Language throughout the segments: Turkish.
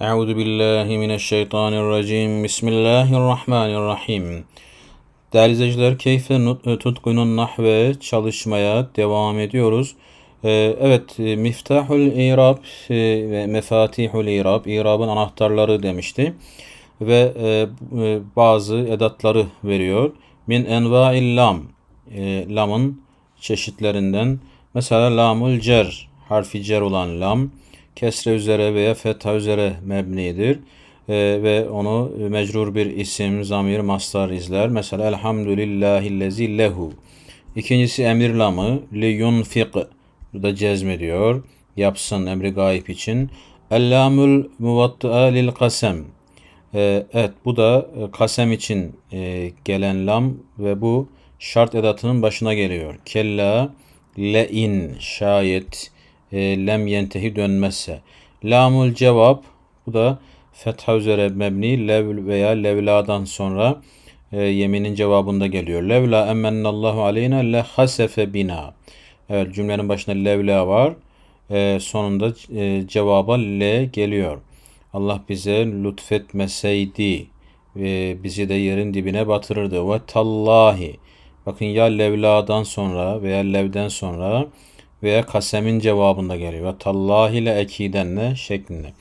Euzu billahi mineşşeytanirracim. Bismillahirrahmanirrahim. Değerli izleyiciler, Keyfe Nut- Tutkunun Nahve çalışmaya devam ediyoruz. Ee, Evet, e, Miftahul İrab e, ve Mefatihul İrab, İrabın anahtarları demişti. Ve e, e, bazı edatları veriyor. Min enva'il lam, e, lamın çeşitlerinden. Mesela lamul cer, harfi cer olan lam, kesre üzere veya fetha üzere mebnidir. E, ve onu mecrur bir isim, zamir, mastar izler. Mesela elhamdülillahillezi lehu. İkincisi emir lamı, li yunfik. Bu da cezmediyor. Yapsın emri gayip için. Ellamul muvattı'a lil kasem. Ee, evet bu da e, kasem için e, gelen lam ve bu şart edatının başına geliyor. Kella le in şayet e, lem yentehi dönmezse. Lamul cevap bu da fetha üzere mebni lev veya levladan sonra e, yeminin cevabında geliyor. Levla emmennallahu aleyna le hasefe bina. Evet cümlenin başında levla var. E, sonunda e, cevaba le geliyor. Allah bize lütfetmeseydi ve bizi de yerin dibine batırırdı. Ve tallahi. Bakın ya levladan sonra veya levden sonra veya kasemin cevabında geliyor. Ve tallahi ile ekidenle şeklinde.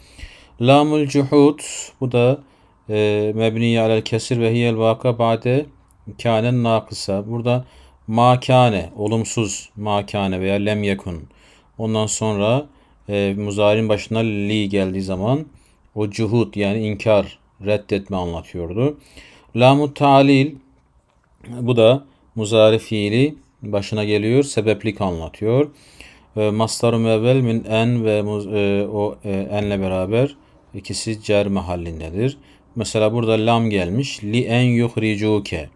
Lamul cuhud bu da e, mebni alel kesir ve hiyel vaka ba'de kânen nakısa. Burada makane olumsuz makane veya lem yekun. Ondan sonra e, muzarin başına li geldiği zaman o cuhud yani inkar, reddetme anlatıyordu. Lamu talil bu da muzari fiili başına geliyor, sebeplik anlatıyor. E, Mastar-ı müevvel min en ve e, o e, enle beraber ikisi cer mahallindedir. Mesela burada lam gelmiş. Li en yuhricuke.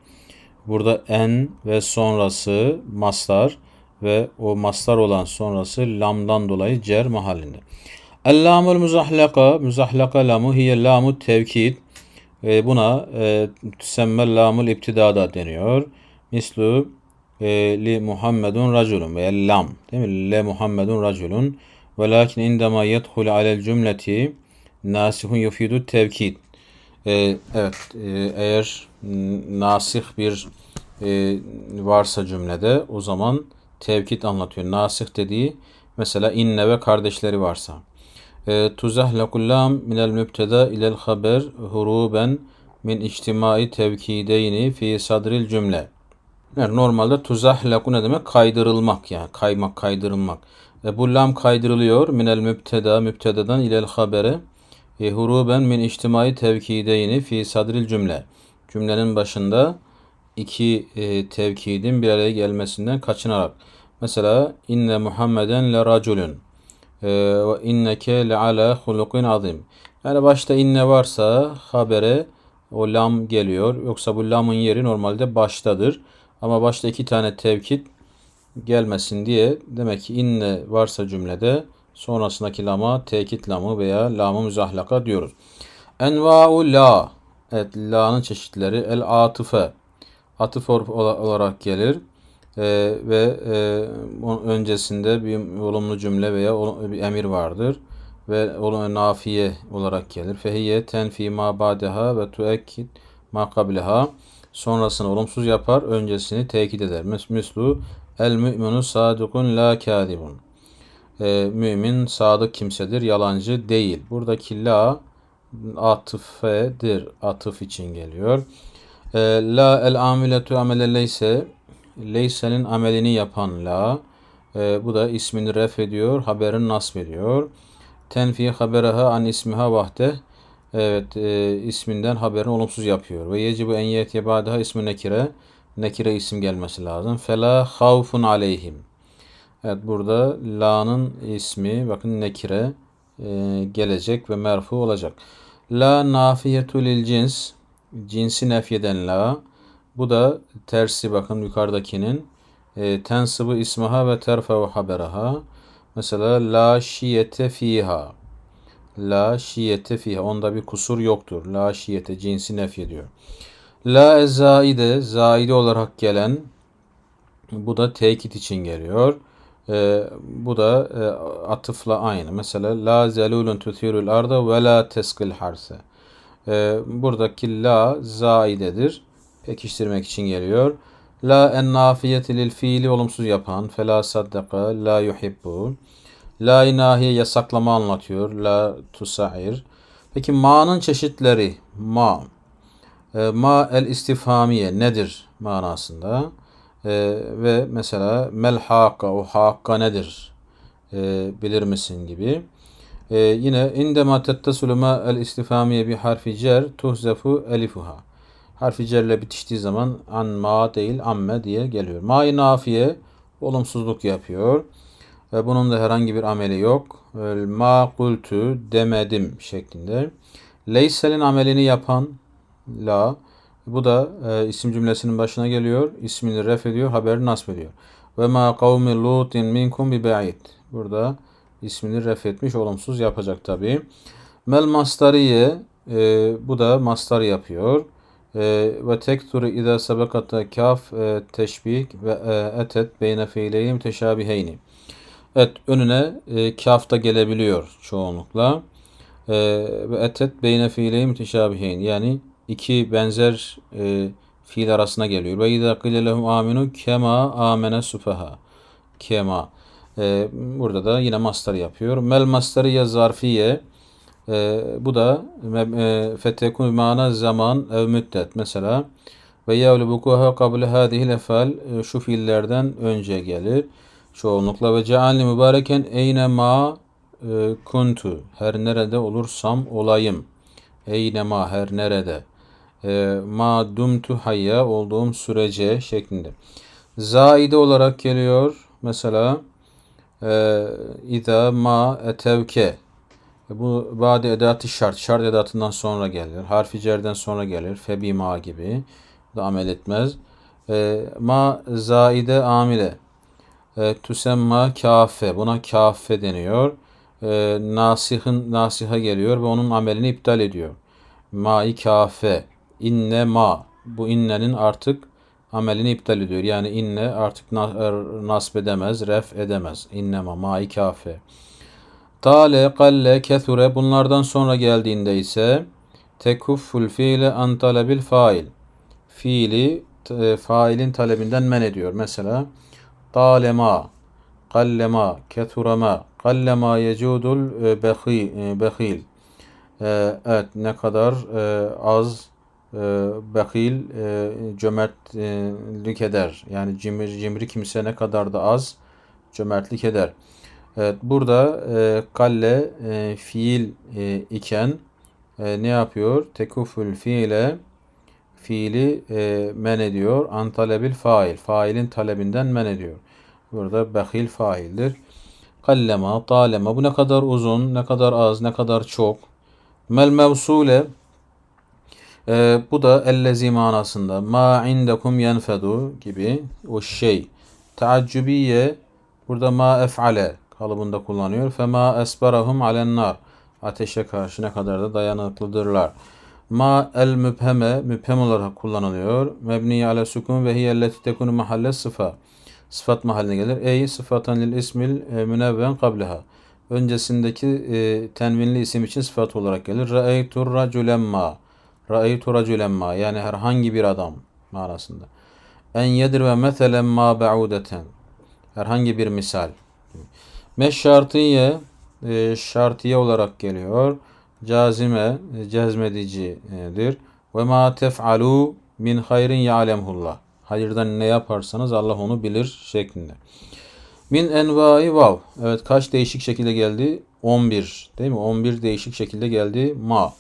Burada en ve sonrası mastar ve o mastar olan sonrası lamdan dolayı cer mahallinde. El-lamul muzahlaka, muzahlaka lamu hiye lamu tevkid. E, buna e, tüsemmel lamul iptidada deniyor. Mislu e, li Muhammedun raculun veya lam değil mi? Le Muhammedun raculun. Velakin indema yedhul alel cümleti nasihun yufidu tevkid. E, evet e, eğer nasih bir e, varsa cümlede o zaman tevkid anlatıyor. Nasih dediği mesela inne ve kardeşleri varsa. E, Tuzahlakul lam minel mübteda ilel haber huruben min içtimai tevkideyni fi sadril cümle. Yani normalde tuzahlaku ne demek? Kaydırılmak yani. Kaymak, kaydırılmak. E, bu lam kaydırılıyor. Minel mübteda, mübtedadan ilel habere. E, huruben min içtimai tevkideyni fi sadril cümle. Cümlenin başında iki e, tevkidin bir araya gelmesinden kaçınarak. Mesela inne Muhammeden le raculun e, ve inneke le ala hulukin azim. Yani başta inne varsa habere o lam geliyor. Yoksa bu lamın yeri normalde baştadır. Ama başta iki tane tevkid gelmesin diye demek ki inne varsa cümlede sonrasındaki lama tekit lamı veya lamı müzahlaka diyoruz. Enva'u la. Evet la'nın çeşitleri el atıfe. Atıf olarak gelir. Ee, ve e, öncesinde bir olumlu cümle veya bir emir vardır ve nafiye olarak gelir. Fehiye tenfi ma badeha ve tuekkid ma kableha sonrasını olumsuz yapar, öncesini tekit eder. Mislu el müminu sadukun la kadibun. E, mümin sadık kimsedir, yalancı değil. Buradaki la atıfedir, atıf için geliyor. E, la el amiletu amele leyse, leysenin amelini yapan la. E, bu da ismini ref ediyor, haberin nasb ediyor. Tenfi habereha an ismiha vahde. Evet, e, isminden haberini olumsuz yapıyor. Ve yecibu en yetiye ba'daha ismi nekire. Nekire isim gelmesi lazım. Fela havfun aleyhim. Evet, burada la'nın ismi bakın nekire e, gelecek ve merfu olacak. La nafiyetu lil cins. Cinsi nefyeden la. Bu da tersi bakın yukarıdakinin. E, tensıbı ismaha ve terfevu haberaha. Mesela la şiyete fiha. La şiyete fiha. Onda bir kusur yoktur. La şiyete cinsi nef ediyor. La zaide zaide olarak gelen bu da tekit için geliyor. E, bu da e, atıfla aynı. Mesela la zelulun tuthirul arda ve la teskil harse. E, buradaki la zaidedir. Pekiştirmek için geliyor. La en nafiyeti lil fiili olumsuz yapan. Fela saddaka la yuhibbu. La inahiye yasaklama anlatıyor. La tusair. Peki ma'nın çeşitleri. Ma. E, ma el istifhamiye nedir manasında. E, ve mesela mel hakka o hakka nedir e, bilir misin gibi. E, yine indema tettasulu ma el istifhamiye bir harfi cer tuhzefu elifuha. Harfi cerle bitiştiği zaman an ma değil amme diye geliyor. Ma-i nafiye olumsuzluk yapıyor. Ve bunun da herhangi bir ameli yok. Ma kultu demedim şeklinde. Leysel'in amelini yapan la bu da e, isim cümlesinin başına geliyor. İsmini ref ediyor, haberi nasb ediyor. Ve ma kavmi lutin minkum bi ba'id. Burada ismini ref etmiş, olumsuz yapacak tabi. Mel mastariye e, bu da mastar yapıyor. E, ve tekturu ida sabakata kaf e, teşbih ve e, etet beyne fiileyim teşabiheyni. Evet önüne e, kaf da gelebiliyor çoğunlukla. E, ve etet beyne fiileyim teşabiheyn yani iki benzer e, fiil arasına geliyor. Ve izâ qile lehum aminu kema amene sufaha. Kema. E, burada da yine mastar yapıyor. Mel mastariye zarfiye. E, bu da e, fetekun mana zaman ev müddet. Mesela ve yevlu bukuha kable hadihil efal e, şu fiillerden önce gelir. Çoğunlukla ve cealni mübareken eyne ma e, kuntu. Her nerede olursam olayım. Eyne ma her nerede e, ma dumtu hayya olduğum sürece şeklinde. Zaide olarak geliyor. Mesela e, ida ma etevke bu bade edatı şart. Şart edatından sonra gelir. Harfi cerden sonra gelir. Febi ma gibi. Da amel etmez. E, ma zaide amile. E, tüsemma kafe. Buna kafe deniyor. E, nasihın nasiha geliyor ve onun amelini iptal ediyor. Ma-i kafe inne ma bu innenin artık amelini iptal ediyor. Yani inne artık er, nasb edemez, ref edemez. İnne ma ma kafe. Tale, kalle, kethure bunlardan sonra geldiğinde ise tekufful fiile an talebil fail. Fiili e, failin talebinden men ediyor. Mesela talema, kallema, kethurema, kallema yecudul e, behil. E, evet ne kadar az e, bakil, e, cömertlik eder. Yani cimri, cimri kimse ne kadar da az cömertlik eder. Evet, burada e, kalle e, fiil e, iken e, ne yapıyor? Tekuful fiile fiili e, men ediyor. Antalebil fail. Failin talebinden men ediyor. Burada behil faildir. Kallema, talema. Bu ne kadar uzun, ne kadar az, ne kadar çok. Mel mevsule e, bu da ellezi manasında. Ma indekum yenfedu gibi o şey. Taaccübiye burada ma ef'ale kalıbında kullanıyor. Fema esberahum alen nar. Ateşe karşı ne kadar da dayanıklıdırlar. Ma el müpheme müphem olarak kullanılıyor. Mebni ale sukun ve hiyelleti tekunu mahalle sıfa. Sıfat mahalline gelir. Ey sıfatan lil ismil e, münevven kableha. Öncesindeki e, tenvinli isim için sıfat olarak gelir. Ra'eytur raculemma. Ra'eytu raculen ma yani herhangi bir adam manasında. En yedir ve meselen ma ba'udeten. Herhangi bir misal. Meş şartiye e, şartiye olarak geliyor. Cazime e, cezmedicidir. Ve ma tef'alu min hayrin ya'lemhullah. Hayırdan ne yaparsanız Allah onu bilir şeklinde. Min envai vav. Evet kaç değişik şekilde geldi? 11 değil mi? 11 değişik şekilde geldi ma.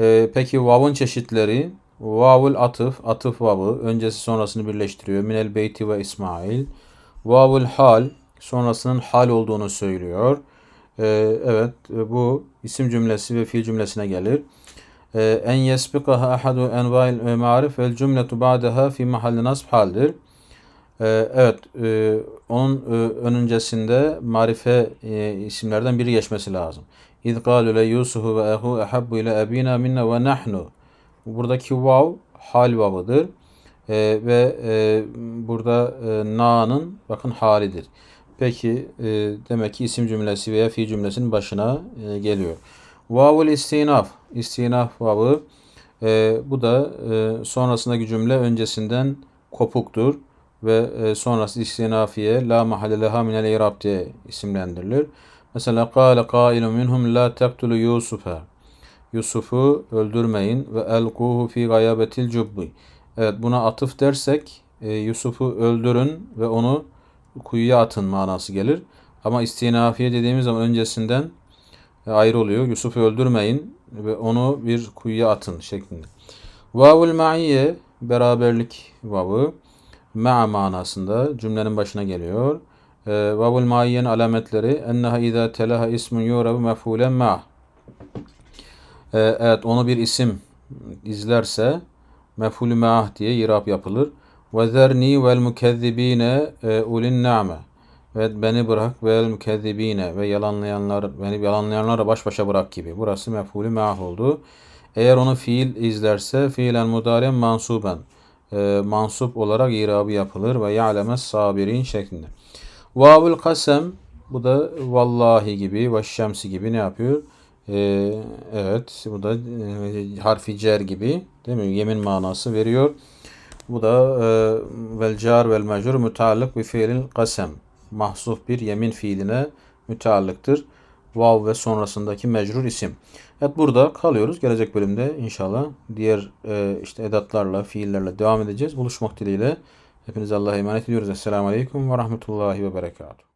Ee, peki vav'ın çeşitleri vavul atıf, atıf vavı öncesi sonrasını birleştiriyor. Minel beyti ve İsmail. Vavul hal sonrasının hal olduğunu söylüyor. Ee, evet e, bu isim cümlesi ve fiil cümlesine gelir. Ee, en yesbikaha ahadu envail marif vel cümletu ba'daha fi mahalli nasb haldir. Ee, evet e, onun e, marife e, isimlerden biri geçmesi lazım. İz galu le Yusufu ve ehu ehabbu ile ebina minne ve nahnu. Buradaki vav hal vavıdır. Ee, ve e, burada na'nın bakın halidir. Peki e, demek ki isim cümlesi veya fiil cümlesinin başına e, geliyor. Vavul istinaf. İstinaf vavı. E, bu da e, sonrasındaki cümle öncesinden kopuktur ve e, sonrası istinafiye la mahalle leha minel irab diye isimlendirilir. Mesela kâle kâilun minhum la tektulu Yusuf'a. Yusuf'u öldürmeyin ve elkuhu fi gayabetil cubbi. Evet buna atıf dersek e, Yusuf'u öldürün ve onu kuyuya atın manası gelir. Ama istinafiye dediğimiz zaman öncesinden e, ayrı oluyor. Yusuf'u öldürmeyin ve onu bir kuyuya atın şeklinde. Vavul ma'iyye beraberlik vavı ma'a manasında cümlenin başına geliyor. E, vavul ma'iyyenin alametleri enneha izâ telaha ismun yurebu mef'ulen ma'. E, evet onu bir isim izlerse mef'ulü ma'ah diye irab yapılır. Ve zerni vel mukezzibine e, ulin na'me. Ve beni bırak vel mukezzibine ve yalanlayanlar beni yalanlayanlara baş başa bırak gibi. Burası mef'ulü ma'ah oldu. Eğer onu fiil izlerse fiilen mudaren mansuben e, mansup olarak irabı yapılır ve ya'lemez sabirin şeklinde. Vavul kasem bu da vallahi gibi ve şemsi gibi ne yapıyor? E, evet bu da e, harfi cer gibi değil mi? Yemin manası veriyor. Bu da e, vel car vel mecrur müteallık bi fiilil kasem. Mahsuf bir yemin fiiline müteallıktır. Vav ve sonrasındaki mecrur isim. Evet burada kalıyoruz. Gelecek bölümde inşallah diğer e, işte edatlarla, fiillerle devam edeceğiz. Buluşmak dileğiyle. Hepinize Allah'a emanet ediyoruz. Esselamu Aleyküm ve Rahmetullahi ve Berekatuhu.